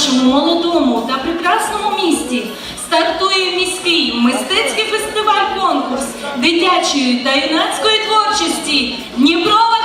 нашому молодому та прекрасному місті стартує міський мистецький фестиваль-конкурс дитячої та юнацької творчості Дніпро.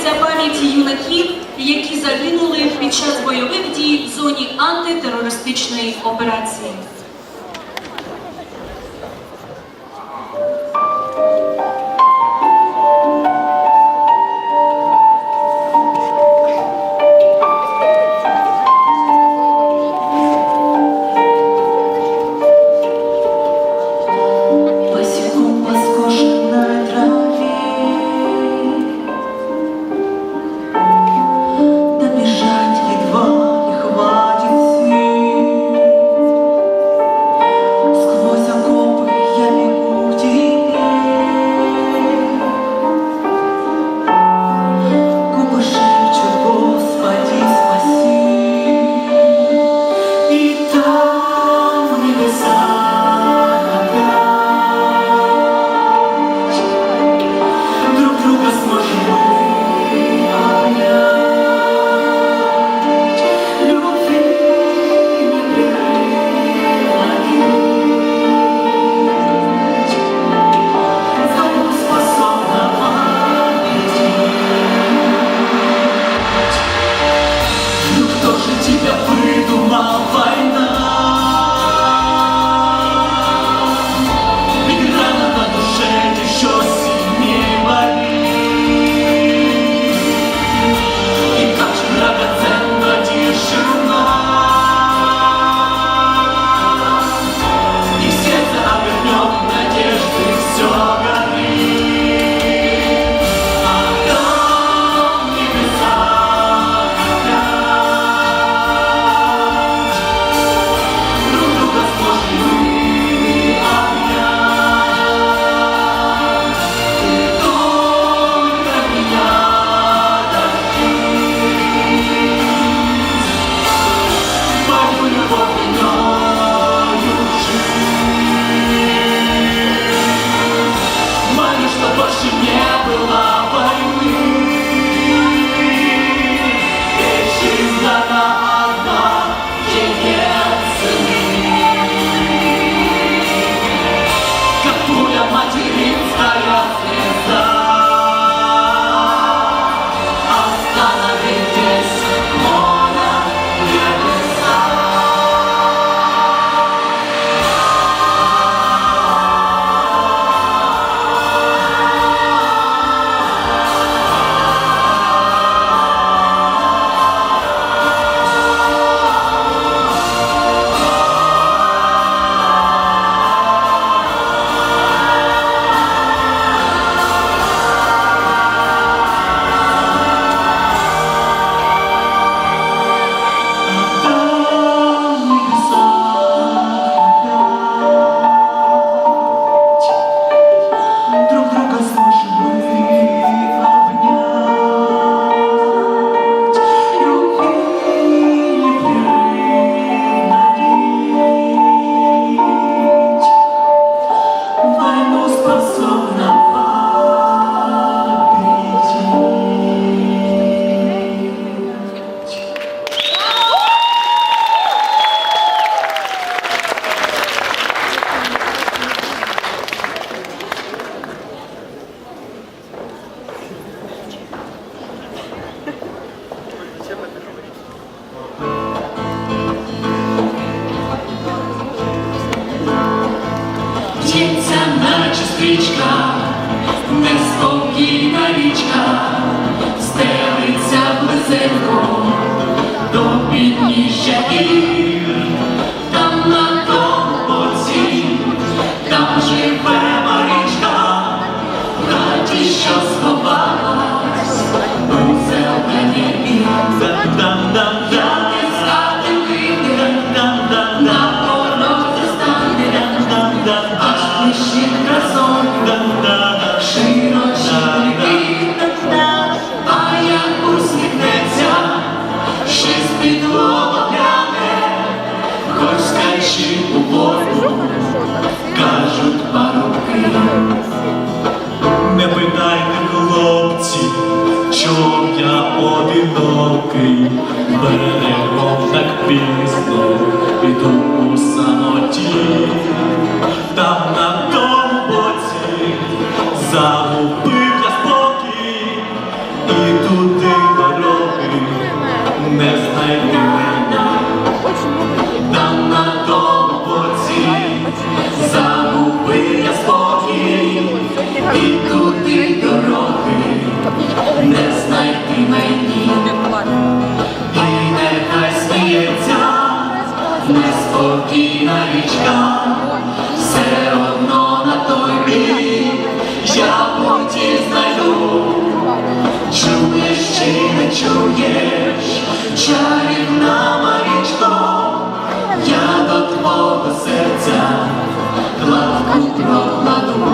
вшановується пам'ять юнаків, які загинули під час бойових дій в зоні антитерористичної операції. стрічка. щоб я одинокий, берегом так пізно. роті знайду, чуєш чи не чуєш, чарівна марічко, я до твого серця лавку прокладу,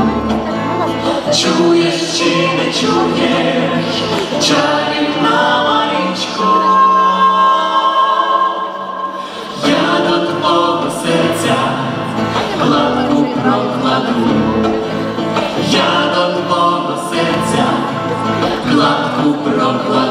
чуєш чи не чуєш, чарівна. Upropo